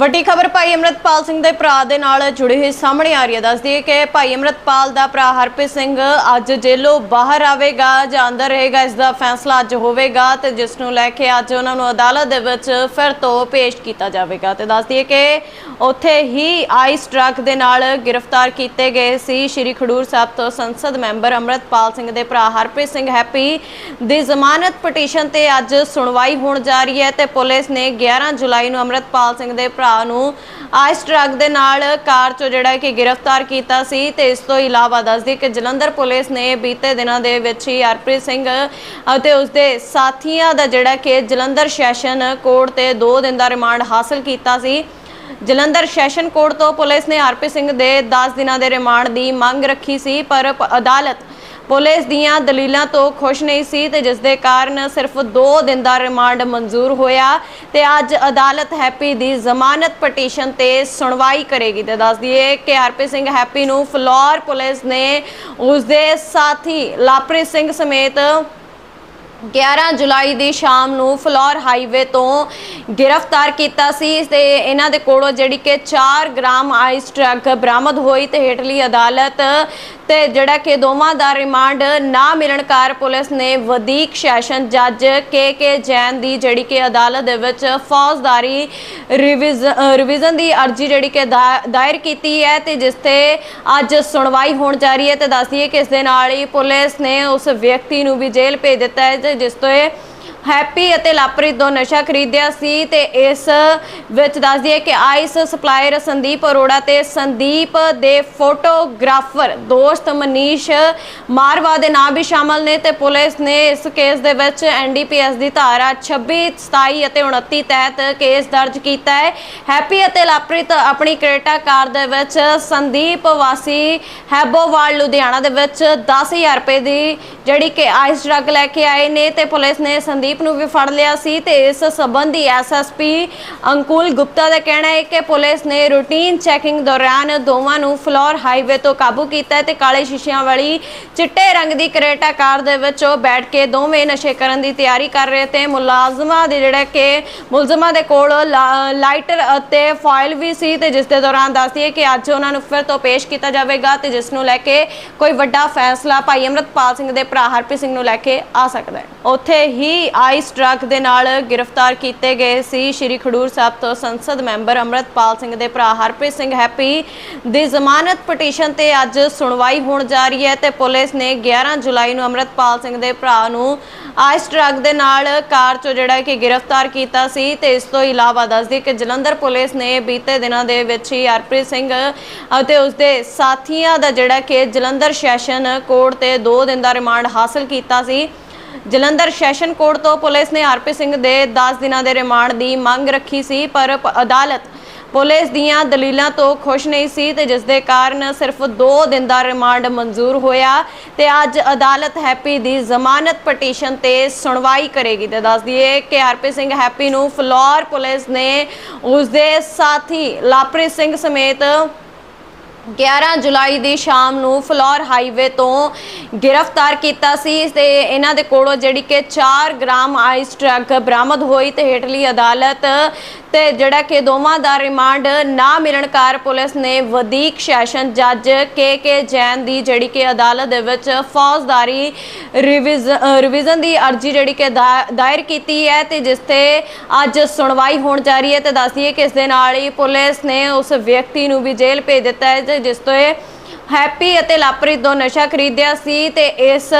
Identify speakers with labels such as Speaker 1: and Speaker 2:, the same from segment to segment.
Speaker 1: ਵੱਡੀ ਖਬਰ ਭਾਈ ਅਮਰਤਪਾਲ ਸਿੰਘ ਦੇ ਭਰਾ ਦੇ ਨਾਲ ਜੁੜੀ ਹੋਈ ਸਾਹਮਣੇ ਆ ਰਹੀ ਹੈ। ਦੱਸਦੀ ਹੈ ਕਿ ਭਾਈ ਅਮਰਤਪਾਲ ਦਾ ਭਰਾ ਹਰਪ੍ਰੀਤ ਸਿੰਘ ਅੱਜ ਜੇਲੋਂ ਬਾਹਰ ਆਵੇਗਾ ਜਾਂ ਅੰਦਰ ਰਹੇਗਾ ਇਸ ਦਾ ਫੈਸਲਾ ਅੱਜ ਹੋਵੇਗਾ ਤੇ ਜਿਸ ਨੂੰ ਲੈ ਕੇ ਅੱਜ ਉਹਨਾਂ ਨੂੰ ਅਦਾਲਤ ਦੇ ਵਿੱਚ ਫਿਰ ਤੋਂ ਪੇਸ਼ ਕੀਤਾ ਜਾਵੇਗਾ। ਤੇ ਦੱਸਦੀ ਹੈ ਕਿ ਉੱਥੇ ਹੀ ਆਈਸ ਟਰੱਕ ਦੇ ਨਾਲ ਗ੍ਰਿਫਤਾਰ ਕੀਤੇ ਗਏ ਸੀ। ਸ਼੍ਰੀ ਖਡੂਰ ਸਾਹਿਬ ਤੋਂ ਸੰਸਦ ਮੈਂਬਰ ਅਮਰਤਪਾਲ ਸਿੰਘ ਦੇ ਭਰਾ ਹਰਪ੍ਰੀਤ ਸਿੰਘ ਹੈਪੀ ਦੀ ਜ਼ਮਾਨਤ ਪਟੀਸ਼ਨ ਤੇ ਅੱਜ ਸੁਣਵਾਈ ਹੋਣ ਜਾ ਰਹੀ ਹੈ ਤੇ ਪੁਲਿਸ ਨੇ 11 ਜੁਲਾਈ ਨੂੰ ਅਮਰਤਪਾਲ ਸਿੰਘ ਦੇ ਭਰਾ ਨੂੰ ਆਈਸ ਟਰੱਕ ਦੇ ਨਾਲ ਕਾਰ ਚੋਂ ਜਿਹੜਾ ਕਿ ਗ੍ਰਿਫਤਾਰ ਕੀਤਾ ਸੀ ਤੇ ਇਸ ਤੋਂ ਇਲਾਵਾ ਦੱਸਦੀ ਕਿ ਜਲੰਧਰ ਪੁਲਿਸ ਨੇ ਬੀਤੇ ਦਿਨਾਂ ਦੇ ਵਿੱਚ ਹੀ ਹਰਪ੍ਰੀਤ ਸਿੰਘ ਅਤੇ ਉਸਦੇ ਸਾਥੀਆਂ ਦਾ ਜਿਹੜਾ ਕਿ ਜਲੰਧਰ ਸੈਸ਼ਨ ਕੋਰਟ ਤੇ 2 ਦਿਨ ਦਾ ਰਿਮਾਂਡ ਹਾਸਲ ਕੀਤਾ ਸੀ। ਜਲੰਧਰ ਸੈਸ਼ਨ ਕੋਰਟ ਤੋਂ ਪੁਲਿਸ ਨੇ ਹਰਪ੍ਰੀਤ ਸਿੰਘ ਦੇ 10 ਦਿਨਾਂ ਦੇ ਰਿਮਾਂਡ ਦੀ ਮੰਗ ਰੱਖੀ ਸੀ, ਪਰ ਅਦਾਲਤ ਪੁਲਿਸ ਦੀਆਂ ਦਲੀਲਾਂ ਤੋਂ ਖੁਸ਼ ਨਹੀਂ ਸੀ ਤੇ ਜਿਸ ਦੇ ਕਾਰਨ ਸਿਰਫ 2 ਦਿਨ ਦਾ ਰਿਮਾਂਡ ਮਨਜ਼ੂਰ ਹੋਇਆ ਤੇ ਅੱਜ ਅਦਾਲਤ ਹੈਪੀ ਦੀ ਜ਼ਮਾਨਤ ਪਟੀਸ਼ਨ ਤੇ ਸੁਣਵਾਈ ਕਰੇਗੀ ਤੇ ਦੱਸ ਦਈਏ ਕਿ ਹਰਪ੍ਰੀਤ ਸਿੰਘ ਹੈਪੀ ਨੂੰ ਫਲੋਰ ਪੁਲਿਸ ਨੇ ਉਸਦੇ ਸਾਥੀ ਲਾਪ੍ਰੀਤ ਸਿੰਘ ਸਮੇਤ 11 ਜੁਲਾਈ ਦੀ ਸ਼ਾਮ ਨੂੰ ਫਲੋਰ ਹਾਈਵੇ ਤੋਂ ਗ੍ਰਿਫਤਾਰ ਕੀਤਾ ਸੀ। ਤੇ ਇਹਨਾਂ ਦੇ ਕੋਲੋਂ ਜਿਹੜੀ ਕਿ 4 ਗ੍ਰਾਮ ਆਈਸ ਟਰੱਕ ਬਰਾਮਦ ਹੋਈ ਤੇ ਹੇਠਲੀ ਅਦਾਲਤ ਤੇ ਜਿਹੜਾ ਕਿ ਦੋਵਾਂ ਦਾ ਰਿਮਾਂਡ ਨਾ ਮਿਲਣ ਕਾਰ ਪੁਲਿਸ ਨੇ ਵਧੀਕ ਸੈਸ਼ਨ ਜੱਜ ਕੇ ਕੇ ਜੈਨ ਦੀ ਜਿਹੜੀ ਕਿ ਅਦਾਲਤ ਦੇ ਵਿੱਚ ਫੌਜਦਾਰੀ ਰਿਵੀਜ਼- ਅ, ਰਿਵੀਜ਼ਨ ਦੀ ਅਰਜ਼ੀ ਜਿਹੜੀ ਕਿ ਦਾ- ਦਾਇਰ ਕੀਤੀ ਹੈ ਤੇ ਜਿਸ ਤੇ ਅੱਜ ਸੁਣਵਾਈ ਹੋਣ ਜਾ ਰਹੀ ਹੈ ਤੇ ਦੱਸਦੀ ਹੈ ਕਿ ਇਸ ਦੇ ਨਾਲ ਹੀ ਪੁਲਿਸ ਨੇ ਉਸ ਵਿਅਕਤੀ ਨੂੰ ਵੀ ਜੇਲ੍ਹ ਭੇਜ ਦਿੱਤਾ ਹੈ ਤੇ ਜਿਸ ਤੋਂ ਇਹ ਹੈਪੀ ਅਤੇ ਲਾਪ੍ਰੀਤ ਤੋਂ ਨਸ਼ਾ ਖਰੀਦਿਆ ਸੀ ਤੇ ਇਸ ਵਿੱਚ ਦੱਸਦੀ ਹੈ ਕਿ ਆਈਸ ਸਪਲਾਇਰ ਸੰਦੀਪ ਅਰੋੜਾ ਤੇ ਸੰਦੀਪ ਦੇ ਫੋਟੋਗ੍ਰਾਫਰ ਦੋਸਤ ਮਨੀਸ਼ ਮਾਰਵਾ ਦੇ ਨਾਂ ਵੀ ਸ਼ਾਮਲ ਨੇ ਤੇ ਪੁਲਿਸ ਨੇ ਇਸ ਕੇਸ ਦੇ ਵਿੱਚ ਐਨਡੀਪੀਐਸ ਦੀ ਧਾਰਾ 26 27 ਅਤੇ 29 ਤਹਿਤ ਕੇਸ ਦਰਜ ਕੀਤਾ ਹੈ। ਹੈਪੀ ਅਤੇ ਲਾਪ੍ਰੀਤ ਆਪਣੀ ਕ੍ਰੇਟਾ ਕਾਰ ਦੇ ਵਿੱਚ ਸੰਦੀਪ ਵਾਸੀ ਹੈਬੋਵਾਲ, ਲੁਧਿਆਣਾ ਦੇ ਵਿੱਚ 10000 ਰੁਪਏ ਦੀ ਜਿਹੜੀ ਕਿ ਆਈਸ ਡਰੱਗ ਲੈ ਕੇ ਆਏ ਨੇ ਤੇ ਪੁਲਿਸ ਨੇ ਸੰਦੀਪ ਨੂੰ ਵੀ ਫੜ ਲਿਆ ਸੀ ਤੇ ਇਸ ਸੰਬੰਧੀ ਐਸਐਸਪੀ ਅੰਕੁਲ ਗੁਪਤਾ ਦਾ ਕਹਿਣਾ ਹੈ ਕਿ ਪੁਲਿਸ ਨੇ ਰੂਟੀਨ ਚੈਕਿੰਗ ਦੌਰਾਨ ਦੋਵਾਂ ਨੂੰ ਫਲੋਰ ਹਾਈਵੇ ਤੋਂ ਕਾਬੂ ਕੀਤਾ ਤੇ ਕਾਲੇ ਸ਼ੀਸ਼ਿਆਂ ਵਾਲੀ ਚਿੱਟੇ ਰੰਗ ਦੀ ਕਰੇਟਾ ਕਾਰ ਦੇ ਵਿੱਚ ਬੈਠ ਕੇ ਦੋਵੇਂ ਨਸ਼ੇ ਕਰਨ ਦੀ ਤਿਆਰੀ ਕਰ ਰਹੇ ਤੇ ਮੁਲਾਜ਼ਮਾਂ ਦੇ ਜਿਹੜਾ ਕਿ ਮੁਲਜ਼ਮਾਂ ਦੇ ਕੋਲ ਲਾਈਟਰ ਅਤੇ ਫਾਈਲ ਵੀ ਸੀ ਤੇ ਜਿਸ ਦੇ ਦੌਰਾਨ ਦੱਸਦੀ ਹੈ ਕਿ ਅੱਜ ਉਹਨਾਂ ਨੂੰ ਫਿਰ ਤੋਂ ਪੇਸ਼ ਕੀਤਾ ਜਾਵੇਗਾ ਤੇ ਜਿਸ ਨੂੰ ਲੈ ਕੇ ਕੋਈ ਵੱਡਾ ਫੈਸਲਾ ਭਾਈ ਅਮਰਤਪਾਲ ਸਿੰਘ ਦੇ ਭਰਾ ਹਰਪ੍ਰੀਤ ਸਿੰਘ ਨੂੰ ਲੈ ਕੇ ਆ ਸਕਦਾ ਹੈ। ਉੱਥੇ ਹੀ ਆਈਸ ਟਰੱਕ ਦੇ ਨਾਲ ਗ੍ਰਿਫਤਾਰ ਕੀਤੇ ਗਏ ਸੀ। ਸ਼੍ਰੀ ਖਡੂਰ ਸਾਹਿਬ ਤੋਂ ਸੰਸਦ ਮੈਂਬਰ ਅਮਰਤਪਾਲ ਸਿੰਘ ਦੇ ਭਰਾ ਹਰਪ੍ਰੀਤ ਸਿੰਘ ਹੈਪੀ ਦੀ ਜ਼ਮਾਨਤ ਪਟੀਸ਼ਨ ਤੇ ਅੱਜ ਸੁਣਵਾਈ ਹੋਣ ਜਾ ਰਹੀ ਹੈ ਤੇ ਪੁਲਿਸ ਨੇ 11 ਜੁਲਾਈ ਨੂੰ ਅਮਰਤਪਾਲ ਸਿੰਘ ਦੇ ਭਰਾ ਨੂੰ ਆਈਸ ਟਰੱਕ ਦੇ ਨਾਲ ਕਾਰ ਚੋਂ ਜਿਹੜਾ ਕਿ ਗ੍ਰਿਫਤਾਰ ਕੀਤਾ ਸੀ ਤੇ ਇਸ ਤੋਂ ਇਲਾਵਾ ਦੱਸਦੀ ਕਿ ਜਲੰਧਰ ਪੁਲਿਸ ਨੇ ਬੀਤੇ ਦਿਨਾਂ ਦੇ ਵਿੱਚ ਹੀ ਹਰਪ੍ਰੀਤ ਸਿੰਘ ਅਤੇ ਉਸਦੇ ਸਾਥੀਆਂ ਦਾ ਜਿਹੜਾ ਕਿ ਜਲੰਧਰ ਸੈਸ਼ਨ ਕੋਰਟ ਤੇ 2 ਦਿਨ ਦਾ ਰਿਮਾਂਡ ਹਾਸਲ ਕੀਤਾ ਸੀ। ਜਲੰਧਰ ਸੈਸ਼ਨ ਕੋਰਟ ਤੋਂ ਪੁਲਿਸ ਨੇ ਹਰਪ੍ਰੀਤ ਸਿੰਘ ਦੇ 10 ਦਿਨਾਂ ਦੇ ਰਿਮਾਂਡ ਦੀ ਮੰਗ ਰੱਖੀ ਸੀ, ਪਰ ਅਦਾਲਤ ਪੁਲਿਸ ਦੀਆਂ ਦਲੀਲਾਂ ਤੋਂ ਖੁਸ਼ ਨਹੀਂ ਸੀ ਤੇ ਜਿਸ ਦੇ ਕਾਰਨ ਸਿਰਫ 2 ਦਿਨ ਦਾ ਰਿਮਾਂਡ ਮਨਜ਼ੂਰ ਹੋਇਆ ਤੇ ਅੱਜ ਅਦਾਲਤ ਹੈਪੀ ਦੀ ਜ਼ਮਾਨਤ ਪਟੀਸ਼ਨ ਤੇ ਸੁਣਵਾਈ ਕਰੇਗੀ। ਤੇ ਦੱਸ ਦਈਏ ਕਿ ਆਰਪੀ ਸਿੰਘ ਹੈਪੀ ਨੂੰ ਫਲੋਰ ਪੁਲਿਸ ਨੇ ਉਸਦੇ ਸਾਥੀ ਲਾਪ੍ਰੀਤ ਸਿੰਘ ਸਮੇਤ 11 ਜੁਲਾਈ ਦੀ ਸ਼ਾਮ ਨੂੰ ਫਲੋਰ ਹਾਈਵੇ ਤੋਂ ਗ੍ਰਿਫਤਾਰ ਕੀਤਾ ਸੀ। ਤੇ ਇਹਨਾਂ ਦੇ ਕੋਲੋਂ ਜਿਹੜੀ ਕਿ 4 ਗ੍ਰਾਮ ਆਈਸ ਟਰੱਕ ਬਰਾਮਦ ਹੋਈ ਤੇ ਹੇਠਲੀ ਅਦਾਲਤ ਤੇ ਜਿਹੜਾ ਕਿ ਦੋਵਾਂ ਦਾ ਰਿਮਾਂਡ ਨਾ ਮਿਲਣ ਕਾਰ ਪੁਲਿਸ ਨੇ ਵਧੀਕ ਸੈਸ਼ਨ ਜੱਜ ਕੇ ਕੇ ਜੈਨ ਦੀ ਜਿਹੜੀ ਕਿ ਅਦਾਲਤ ਦੇ ਵਿੱਚ ਫੌਜਦਾਰੀ ਰਿਵੀਜ਼- ਅ, ਰਿਵੀਜ਼ਨ ਦੀ ਅਰਜ਼ੀ ਜਿਹੜੀ ਕਿ ਦਾ- ਦਾਇਰ ਕੀਤੀ ਹੈ ਤੇ ਜਿਸ ਤੇ ਅੱਜ ਸੁਣਵਾਈ ਹੋਣ ਜਾ ਰਹੀ ਹੈ ਤੇ ਦੱਸ ਦਈਏ ਕਿ ਇਸ ਦੇ ਨਾਲ ਹੀ ਪੁਲਿਸ ਨੇ ਉਸ ਵਿਅਕਤੀ ਨੂੰ ਵੀ ਜੇਲ੍ਹ ਭੇਜ ਦਿੱਤਾ ਹੈ ਤੇ ਜਿਸ ਤੋਂ ਹੈਪੀ ਅਤੇ ਲਾਪ੍ਰੀਤ ਦੋ ਨਸ਼ਾ ਖਰੀਦਿਆ ਸੀ ਤੇ ਇਸ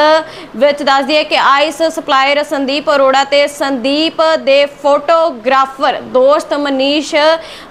Speaker 1: ਵਿੱਚ ਦੱਸ ਦਈਏ ਕਿ ਆਈਸ ਸਪਲਾਇਰ ਸੰਦੀਪ ਅਰੋੜਾ ਤੇ ਸੰਦੀਪ ਦੇ ਫੋਟੋਗ੍ਰਾਫਰ ਦੋਸਤ ਮਨੀਸ਼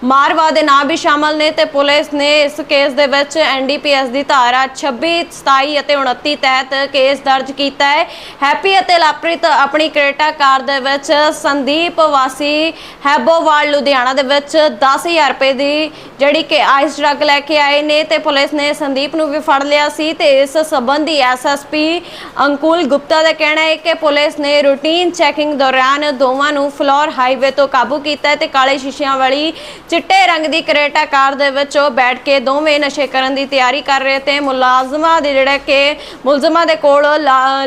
Speaker 1: ਮਾਰਵਾ ਦੇ ਨਾਂ ਵੀ ਸ਼ਾਮਲ ਨੇ ਤੇ ਪੁਲਿਸ ਨੇ ਇਸ ਕੇਸ ਦੇ ਵਿੱਚ ਐਨਡੀਪੀਐਸ ਦੀ ਧਾਰਾ 26 27 ਅਤੇ 29 ਤਹਿਤ ਕੇਸ ਦਰਜ ਕੀਤਾ ਹੈ। ਹੈਪੀ ਅਤੇ ਲਾਪ੍ਰੀਤ ਆਪਣੀ ਕ੍ਰੇਟਾ ਕਾਰ ਦੇ ਵਿੱਚ ਸੰਦੀਪ ਵਾਸੀ ਹੈਬੋਵਾਲ, ਲੁਧਿਆਣਾ ਦੇ ਵਿੱਚ 10000 ਰੁਪਏ ਦੀ ਜਿਹੜੀ ਕਿ ਆਈਸ ਡਰੱਗ ਲੈ ਕੇ ਆਏ ਨੇ ਤੇ ਪੁਲਿਸ ਨੇ ਸੰਦੀਪ ਕੁਲਦੀਪ ਨੂੰ ਵੀ ਫੜ ਲਿਆ ਸੀ ਤੇ ਇਸ ਸੰਬੰਧੀ ਐਸਐਸਪੀ ਅੰਕੁਲ ਗੁਪਤਾ ਦਾ ਕਹਿਣਾ ਹੈ ਕਿ ਪੁਲਿਸ ਨੇ ਰੂਟੀਨ ਚੈਕਿੰਗ ਦੌਰਾਨ ਦੋਵਾਂ ਨੂੰ ਫਲੋਰ ਹਾਈਵੇ ਤੋਂ ਕਾਬੂ ਕੀਤਾ ਹੈ ਤੇ ਕਾਲੇ ਸ਼ੀਸ਼ਿਆਂ ਵਾਲੀ ਚਿੱਟੇ ਰੰਗ ਦੀ ਕਰੇਟਾ ਕਾਰ ਦੇ ਵਿੱਚ ਉਹ ਬੈਠ ਕੇ ਦੋਵੇਂ ਨਸ਼ੇ ਕਰਨ ਦੀ ਤਿਆਰੀ ਕਰ ਰਹੇ ਤੇ ਮੁਲਾਜ਼ਮਾਂ ਦੇ ਜਿਹੜਾ ਕਿ ਮੁਲਜ਼ਮਾਂ ਦੇ ਕੋਲ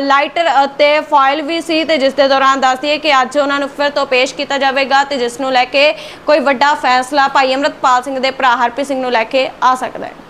Speaker 1: ਲਾਈਟਰ ਅਤੇ ਫਾਈਲ ਵੀ ਸੀ ਤੇ ਜਿਸ ਦੇ ਦੌਰਾਨ ਦੱਸਦੀ ਹੈ ਕਿ ਅੱਜ ਉਹਨਾਂ ਨੂੰ ਫਿਰ ਤੋਂ ਪੇਸ਼ ਕੀਤਾ ਜਾਵੇਗਾ ਤੇ ਜਿਸ ਨੂੰ ਲੈ ਕੇ ਕੋਈ ਵੱਡਾ ਫੈਸਲਾ ਭਾਈ ਅਮਰਤਪਾਲ ਸਿੰਘ ਦੇ ਭਰਾ ਹਰਪ੍ਰੀਤ ਸਿੰਘ ਨੂੰ ਲੈ ਕੇ ਆ ਸਕਦਾ ਹੈ।